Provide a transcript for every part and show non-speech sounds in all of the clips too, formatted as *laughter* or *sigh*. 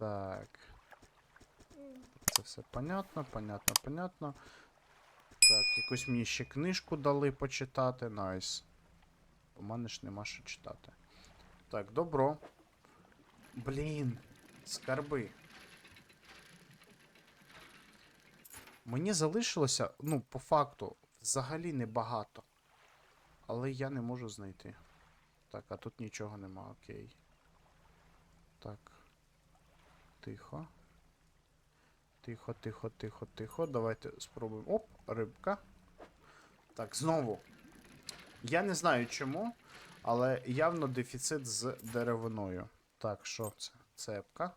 Так. Це все понятно, понятно, понятно. Так, якусь мені ще книжку дали почитати. Найс. У мене ж нема що читати. Так, добро. Блін, скарби. Мені залишилося, ну, по факту, взагалі небагато. Але я не можу знайти. Так, а тут нічого нема, окей. Так. Тихо. Тихо, тихо, тихо, тихо. Давайте спробуємо. Оп, рибка. Так, знову. Я не знаю чому, але явно дефіцит з деревиною. Так, що це? Цепка.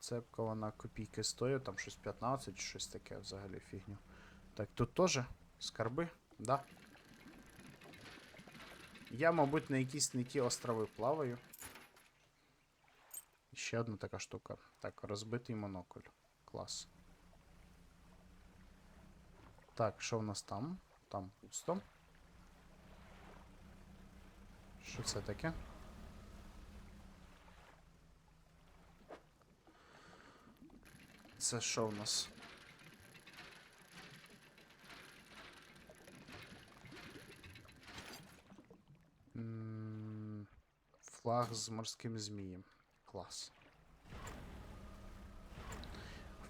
Цепка, вона копійки стоїть, там щось 15 щось таке взагалі фігню. Так, тут теж скарби, да. Я, мабуть, на якісь не ті острови плаваю. Ще одна така штука. Так, розбитий монокль. Клас. Так, що в нас там? Там пусто. Що це таке? Це що в нас? Флаг з морським змієм. Клас.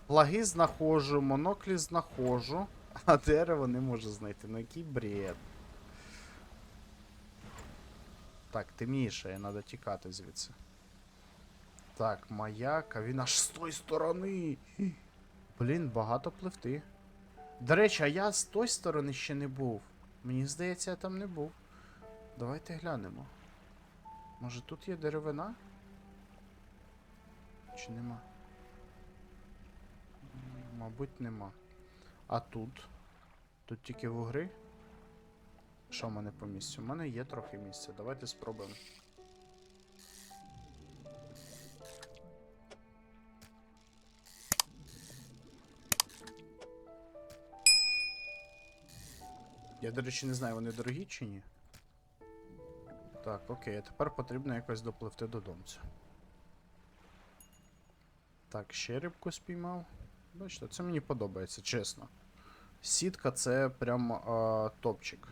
Флаги знаходжу, моноклі знаходжу, *laughs* а дерево не можу знайти. Ну який бред. Так, темніше, треба тікати звідси. Так, маяк, а він аж з тої сторони. Блін, багато пливти. До речі, а я з тої сторони ще не був. Мені здається, я там не був. Давайте глянемо. Може тут є деревина? Чи нема? Мабуть, нема. А тут? Тут тільки вугри? Що в мене по місцю? У мене є трохи місця. Давайте спробуємо. Я, до речі, не знаю, вони дорогі чи ні. Так, окей, а тепер потрібно якось допливти додомцю. Так, ще рибку спіймав. Бачите, це мені подобається, чесно. Сітка це прям а, топчик.